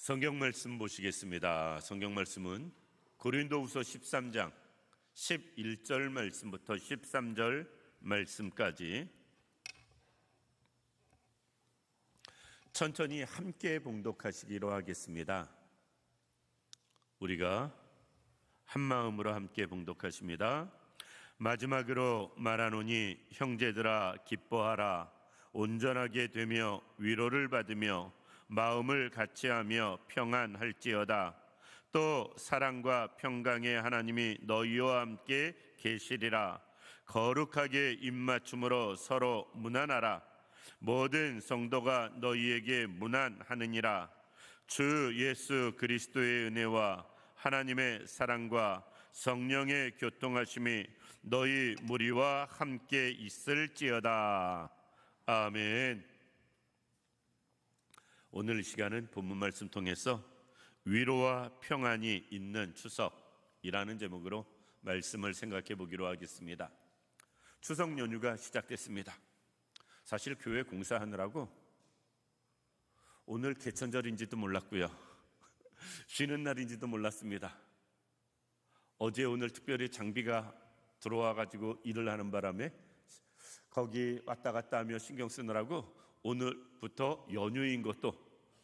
성경 말씀 보시겠습니다. 성경 말씀은 고린도후서 13장 11절 말씀부터 13절 말씀까지 천천히 함께 봉독하시기로 하겠습니다. 우리가 한 마음으로 함께 봉독하십니다. 마지막으로 말하노니 형제들아 기뻐하라 온전하게 되며 위로를 받으며 마음을 같이하며 평안할지어다 또 사랑과 평강의 하나님이 너희와 함께 계시리라 거룩하게 입맞춤으로 서로 문안하라 모든 성도가 너희에게 문안하느니라 주 예수 그리스도의 은혜와 하나님의 사랑과 성령의 교통하심이 너희 무리와 함께 있을지어다. 아멘. 오늘 시간은 본문 말씀 통해서 위로와 평안이 있는 추석이라는 제목으로 말씀을 생각해 보기로 하겠습니다. 추석 연휴가 시작됐습니다. 사실 교회 공사하느라고 오늘 개천절인지도 몰랐고요. 쉬는 날인지도 몰랐습니다. 어제 오늘 특별히 장비가 들어와 가지고 일을 하는 바람에 거기 왔다 갔다 하며 신경 쓰느라고 오늘부터 연휴인 것도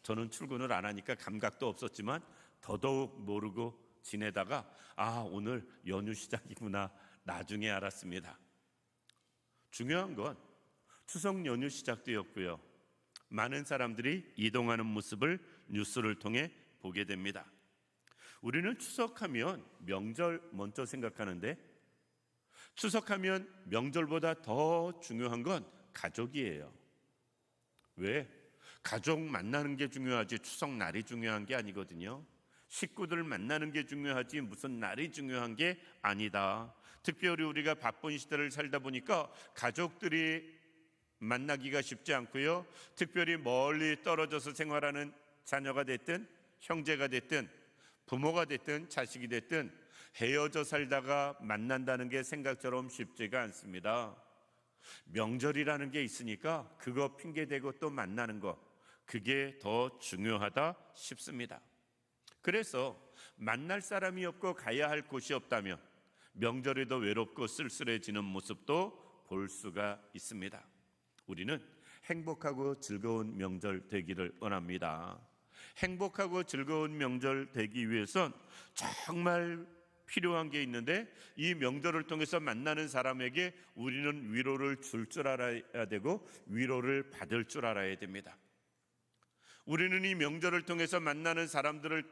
저는 출근을 안 하니까 감각도 없었지만 더더욱 모르고 지내다가 아 오늘 연휴 시작이구나 나중에 알았습니다. 중요한 건 추석 연휴 시작되었고요. 많은 사람들이 이동하는 모습을 뉴스를 통해 보게 됩니다. 우리는 추석하면 명절 먼저 생각하는데 추석하면 명절보다 더 중요한 건 가족이에요. 왜? 가족 만나는 게 중요하지 추석 날이 중요한 게 아니거든요. 식구들 만나는 게 중요하지 무슨 날이 중요한 게 아니다. 특별히 우리가 바쁜 시대를 살다 보니까 가족들이 만나기가 쉽지 않고요. 특별히 멀리 떨어져서 생활하는 자녀가 됐든 형제가 됐든 부모가 됐든 자식이 됐든 헤어져 살다가 만난다는 게 생각처럼 쉽지가 않습니다. 명절이라는 게 있으니까 그거 핑계 대고 또 만나는 거 그게 더 중요하다 싶습니다. 그래서 만날 사람이 없고 가야 할 곳이 없다면 명절에도 외롭고 쓸쓸해지는 모습도 볼 수가 있습니다. 우리는 행복하고 즐거운 명절 되기를 원합니다. 행복하고 즐거운 명절 되기 위해선 정말 필요한 게 있는데 이 명절을 통해서 만나는 사람에게 우리는 위로를 줄줄 알아야 되고 위로를 받을 줄 알아야 됩니다. 우리는 이 명절을 통해서 만나는 사람들을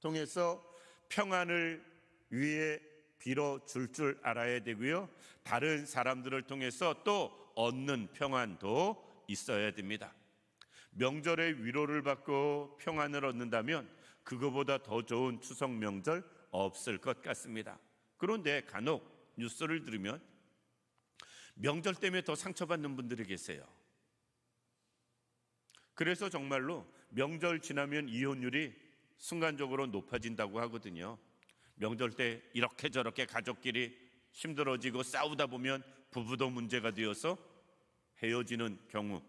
통해서 평안을 위해 빌어 줄 줄 알아야 되고요. 다른 사람들을 통해서 또 얻는 평안도 있어야 됩니다. 명절에 위로를 받고 평안을 얻는다면 그거보다 더 좋은 추석 명절 없을 것 같습니다. 그런데 간혹 뉴스를 들으면 명절 때문에 더 상처받는 분들이 계세요. 그래서 정말로 명절 지나면 이혼율이 순간적으로 높아진다고 하거든요. 명절 때 이렇게 저렇게 가족끼리 힘들어지고 싸우다 보면 부부도 문제가 되어서 헤어지는 경우.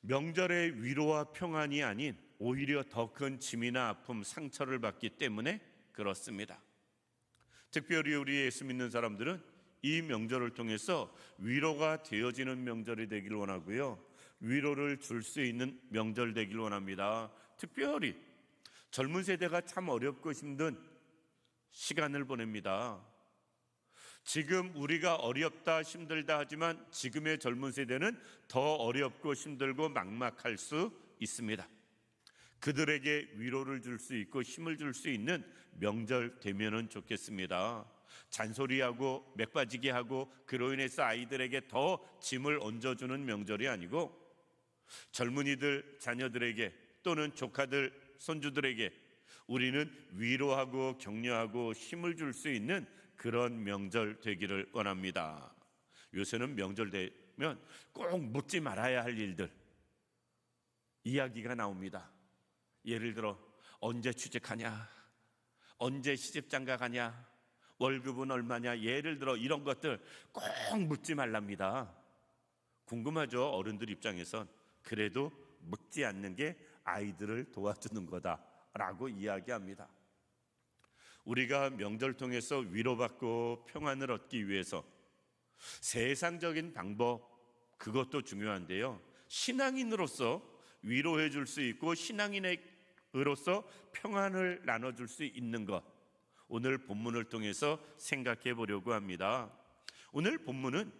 명절의 위로와 평안이 아닌 오히려 더 큰 짐이나 아픔, 상처를 받기 때문에 그렇습니다. 특별히 우리 예수 믿는 사람들은 이 명절을 통해서 위로가 되어지는 명절이 되길 원하고요. 위로를 줄 수 있는 명절 되길 원합니다. 특별히 젊은 세대가 참 어렵고 힘든 시간을 보냅니다. 지금 우리가 어렵다 힘들다 하지만 지금의 젊은 세대는 더 어렵고 힘들고 막막할 수 있습니다. 그들에게 위로를 줄 수 있고 힘을 줄 수 있는 명절 되면은 좋겠습니다. 잔소리하고 맥빠지게 하고 그로 인해서 아이들에게 더 짐을 얹어주는 명절이 아니고 젊은이들 자녀들에게 또는 조카들 손주들에게 우리는 위로하고 격려하고 힘을 줄 수 있는 그런 명절 되기를 원합니다. 요새는 명절 되면 꼭 묻지 말아야 할 일들 이야기가 나옵니다. 예를 들어 언제 취직하냐, 언제 시집장가 가냐, 월급은 얼마냐, 예를 들어 이런 것들 꼭 묻지 말랍니다. 궁금하죠? 어른들 입장에선 그래도 묻지 않는 게 아이들을 도와주는 거다라고 이야기합니다. 우리가 명절 통해서 위로받고 평안을 얻기 위해서 세상적인 방법 그것도 중요한데요. 신앙인으로서 위로해 줄 수 있고 신앙인 으로서 평안을 나눠 줄 수 있는 것 오늘 본문을 통해서 생각해 보려고 합니다. 오늘 본문은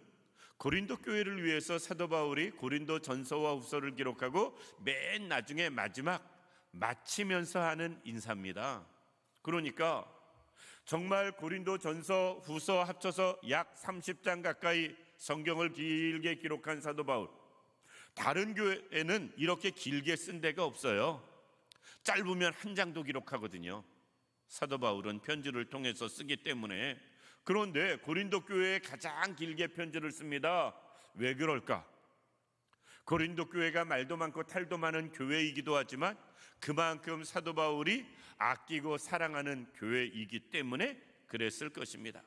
고린도 교회를 위해서 사도 바울이 고린도 전서와 후서를 기록하고 맨 나중에 마지막 마치면서 하는 인사입니다. 그러니까 정말 고린도 전서 후서 합쳐서 약 30장 가까이 성경을 길게 기록한 사도 바울. 다른 교회에는 이렇게 길게 쓴 데가 없어요. 짧으면 한 장도 기록하거든요. 사도 바울은 편지를 통해서 쓰기 때문에 그런데 고린도 교회에 가장 길게 편지를 씁니다. 왜 그럴까? 고린도 교회가 말도 많고 탈도 많은 교회이기도 하지만 그만큼 사도 바울이 아끼고 사랑하는 교회이기 때문에 그랬을 것입니다.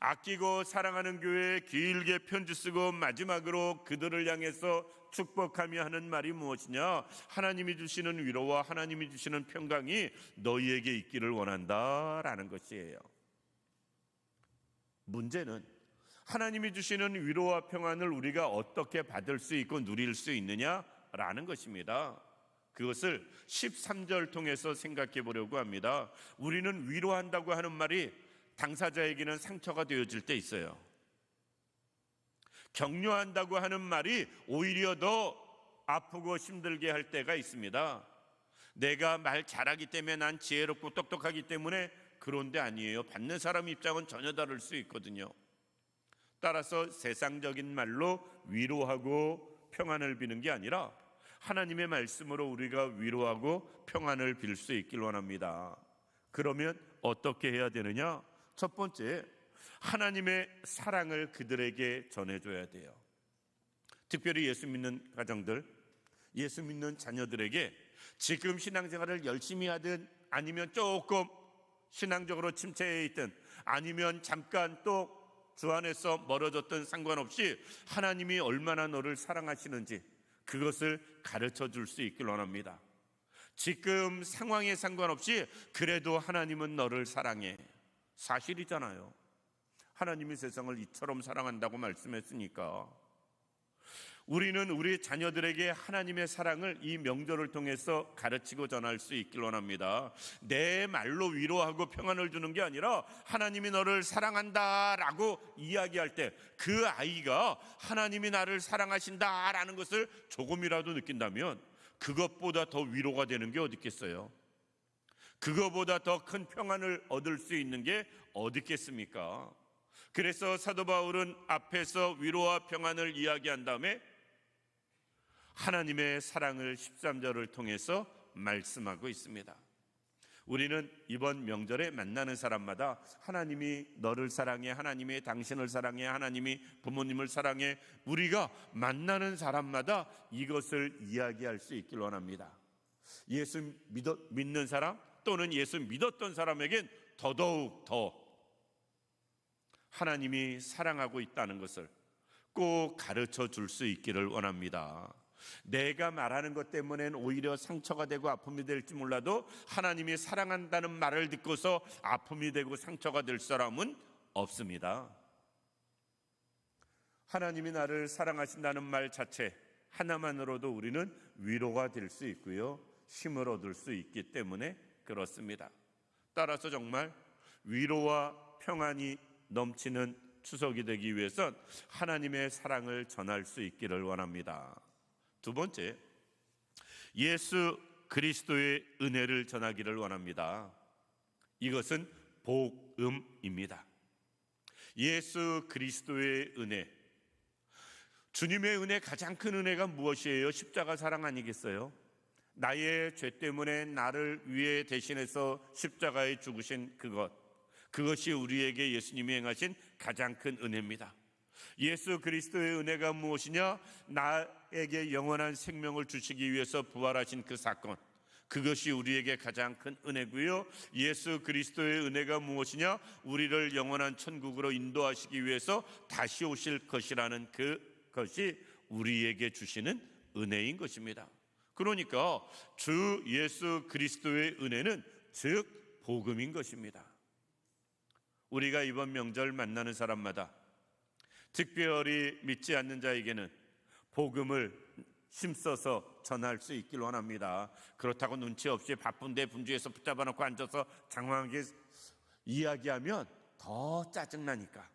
아끼고 사랑하는 교회에 길게 편지 쓰고 마지막으로 그들을 향해서 축복하며 하는 말이 무엇이냐? 하나님이 주시는 위로와 하나님이 주시는 평강이 너희에게 있기를 원한다 라는 것이에요. 문제는 하나님이 주시는 위로와 평안을 우리가 어떻게 받을 수 있고 누릴 수 있느냐 라는 것입니다. 그것을 13절 통해서 생각해 보려고 합니다. 우리는 위로한다고 하는 말이 당사자에게는 상처가 되어질 때 있어요. 격려한다고 하는 말이 오히려 더 아프고 힘들게 할 때가 있습니다. 내가 말 잘하기 때문에 난 지혜롭고 똑똑하기 때문에 그런데 아니에요. 받는 사람 입장은 전혀 다를 수 있거든요. 따라서 세상적인 말로 위로하고 평안을 비는 게 아니라 하나님의 말씀으로 우리가 위로하고 평안을 빌 수 있길 원합니다. 그러면 어떻게 해야 되느냐? 첫 번째, 하나님의 사랑을 그들에게 전해줘야 돼요. 특별히 예수 믿는 가정들, 예수 믿는 자녀들에게 지금 신앙생활을 열심히 하든 아니면 조금 신앙적으로 침체해 있든 아니면 잠깐 또 주 안에서 멀어졌던 상관없이 하나님이 얼마나 너를 사랑하시는지 그것을 가르쳐 줄 수 있길 원합니다. 지금 상황에 상관없이 그래도 하나님은 너를 사랑해. 사실이잖아요. 하나님이 세상을 이처럼 사랑한다고 말씀했으니까. 우리는 우리 자녀들에게 하나님의 사랑을 이 명절을 통해서 가르치고 전할 수 있길 원합니다. 내 말로 위로하고 평안을 주는 게 아니라 하나님이 너를 사랑한다라고 이야기할 때 그 아이가 하나님이 나를 사랑하신다라는 것을 조금이라도 느낀다면 그것보다 더 위로가 되는 게 어디 있겠어요? 그거보다 더 큰 평안을 얻을 수 있는 게 어디 있겠습니까? 그래서 사도 바울은 앞에서 위로와 평안을 이야기한 다음에 하나님의 사랑을 13절을 통해서 말씀하고 있습니다. 우리는 이번 명절에 만나는 사람마다 하나님이 너를 사랑해, 하나님이 당신을 사랑해, 하나님이 부모님을 사랑해, 우리가 만나는 사람마다 이것을 이야기할 수 있길 원합니다. 예수 믿어, 믿는 사람 또는 예수 믿었던 사람에겐 더더욱 더 하나님이 사랑하고 있다는 것을 꼭 가르쳐 줄 수 있기를 원합니다. 내가 말하는 것 때문엔 오히려 상처가 되고 아픔이 될지 몰라도 하나님이 사랑한다는 말을 듣고서 아픔이 되고 상처가 될 사람은 없습니다. 하나님이 나를 사랑하신다는 말 자체 하나만으로도 우리는 위로가 될 수 있고요. 힘을 얻을 수 있기 때문에 그렇습니다. 따라서 정말 위로와 평안이 넘치는 추석이 되기 위해선 하나님의 사랑을 전할 수 있기를 원합니다. 두 번째, 예수 그리스도의 은혜를 전하기를 원합니다. 이것은 복음입니다. 예수 그리스도의 은혜. 주님의 은혜 가장 큰 은혜가 무엇이에요? 십자가 사랑 아니겠어요? 나의 죄 때문에 나를 위해 대신해서 십자가에 죽으신 그것. 그것이 우리에게 예수님이 행하신 가장 큰 은혜입니다. 예수 그리스도의 은혜가 무엇이냐? 나에게 영원한 생명을 주시기 위해서 부활하신 그 사건. 그것이 우리에게 가장 큰 은혜고요. 예수 그리스도의 은혜가 무엇이냐? 우리를 영원한 천국으로 인도하시기 위해서 다시 오실 것이라는 그것이 우리에게 주시는 은혜인 것입니다. 그러니까 주 예수 그리스도의 은혜는 즉 복음인 것입니다. 우리가 이번 명절 만나는 사람마다 특별히 믿지 않는 자에게는 복음을 힘써서 전할 수 있길 원합니다. 그렇다고 눈치 없이 바쁜데 분주해서 붙잡아 놓고 앉아서 장황하게 이야기하면 더 짜증나니까.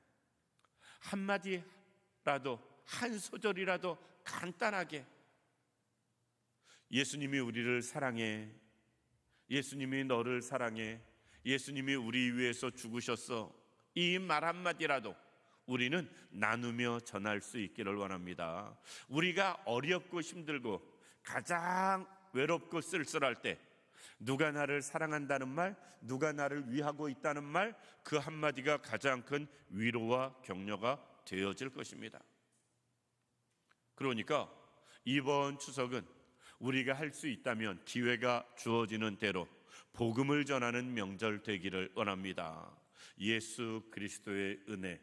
한마디라도 한 소절이라도 간단하게. 예수님이 우리를 사랑해. 예수님이 너를 사랑해 예수님이 우리 위해서 죽으셨어 이 말 한마디라도 우리는 나누며 전할 수 있기를 원합니다. 우리가 어렵고 힘들고 가장 외롭고 쓸쓸할 때 누가 나를 사랑한다는 말, 누가 나를 위하고 있다는 말, 그 한마디가 가장 큰 위로와 격려가 되어질 것입니다. 그러니까 이번 추석은 우리가 할 수 있다면 기회가 주어지는 대로 복음을 전하는 명절 되기를 원합니다. 예수 그리스도의 은혜,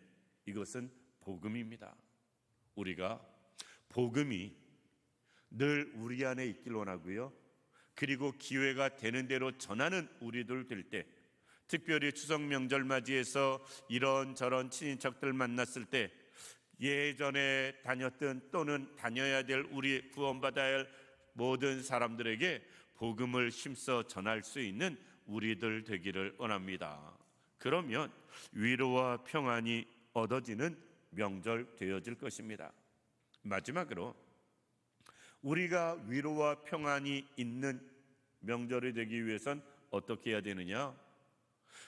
이것은 복음입니다. 우리가 복음이 늘 우리 안에 있길 원하고요. 그리고 기회가 되는 대로 전하는 우리들 될 때, 특별히 추석 명절 맞이해서 이런 저런 친인척들 만났을 때 예전에 다녔던 또는 다녀야 될 우리 구원받아야 할 모든 사람들에게 복음을 힘써 전할 수 있는 우리들 되기를 원합니다. 그러면 위로와 평안이 얻어지는 명절 되어질 것입니다. 마지막으로 우리가 위로와 평안이 있는 명절이 되기 위해선 어떻게 해야 되느냐?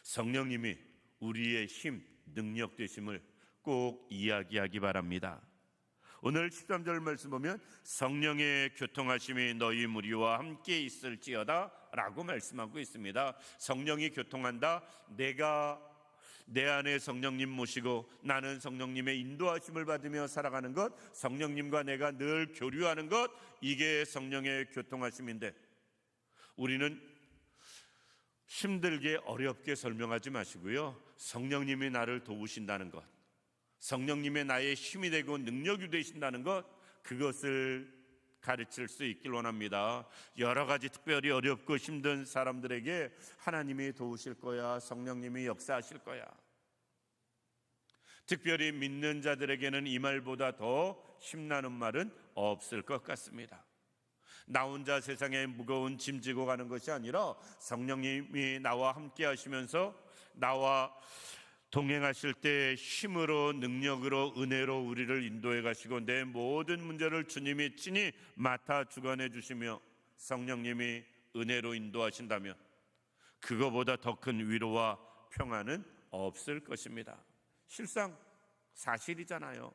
성령님이 우리의 힘, 능력 되심을 꼭 이야기하기 바랍니다. 오늘 13절 말씀 보면 성령의 교통하심이 너희 무리와 함께 있을지어다 라고 말씀하고 있습니다. 성령이 교통한다. 내가 내 안에 성령님 모시고 나는 성령님의 인도하심을 받으며 살아가는 것, 성령님과 내가 늘 교류하는 것, 이게 성령의 교통하심인데 우리는 힘들게 어렵게 설명하지 마시고요. 성령님이 나를 도우신다는 것, 성령님의 나의 힘이 되고 능력이 되신다는 것, 그것을 가르칠 수 있길 원합니다. 여러 가지 특별히 어렵고 힘든 사람들에게 하나님이 도우실 거야. 성령님이 역사하실 거야. 특별히 믿는 자들에게는 이 말보다 더 힘나는 말은 없을 것 같습니다. 나 혼자 세상에 무거운 짐 지고 가는 것이 아니라 성령님이 나와 함께 하시면서 나와 동행하실 때 힘으로 능력으로 은혜로 우리를 인도해 가시고 내 모든 문제를 주님이 친히 맡아 주관해 주시며 성령님이 은혜로 인도하신다면 그거보다 더 큰 위로와 평안은 없을 것입니다. 실상 사실이잖아요.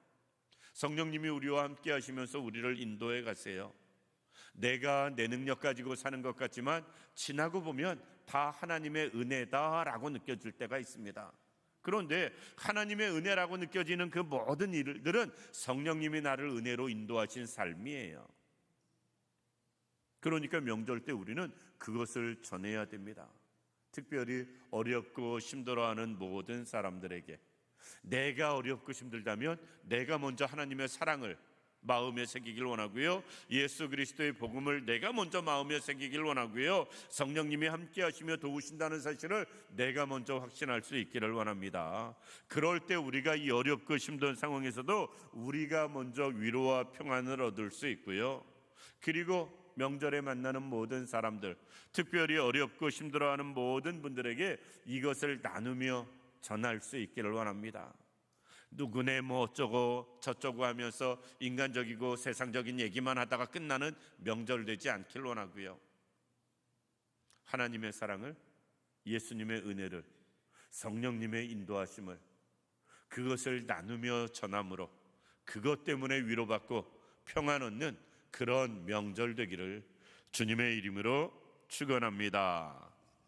성령님이 우리와 함께 하시면서 우리를 인도해 가세요. 내가 내 능력 가지고 사는 것 같지만 지나고 보면 다 하나님의 은혜다라고 느껴질 때가 있습니다. 그런데 하나님의 은혜라고 느껴지는 그 모든 일들은 성령님이 나를 은혜로 인도하신 삶이에요. 그러니까 명절 때 우리는 그것을 전해야 됩니다. 특별히 어렵고 힘들어하는 모든 사람들에게 내가 어렵고 힘들다면 내가 먼저 하나님의 사랑을 마음에 새기길 원하고요. 예수 그리스도의 복음을 내가 먼저 마음에 새기길 원하고요. 성령님이 함께 하시며 도우신다는 사실을 내가 먼저 확신할 수 있기를 원합니다. 그럴 때 우리가 이 어렵고 힘든 상황에서도 우리가 먼저 위로와 평안을 얻을 수 있고요. 그리고 명절에 만나는 모든 사람들, 특별히 어렵고 힘들어하는 모든 분들에게 이것을 나누며 전할 수 있기를 원합니다. 누구네 뭐 어쩌고 저쩌고 하면서 인간적이고 세상적인 얘기만 하다가 끝나는 명절 되지 않길 원하고요. 하나님의 사랑을 예수님의 은혜를 성령님의 인도하심을 그것을 나누며 전함으로 그것 때문에 위로받고 평안 얻는 그런 명절 되기를 주님의 이름으로 축원합니다.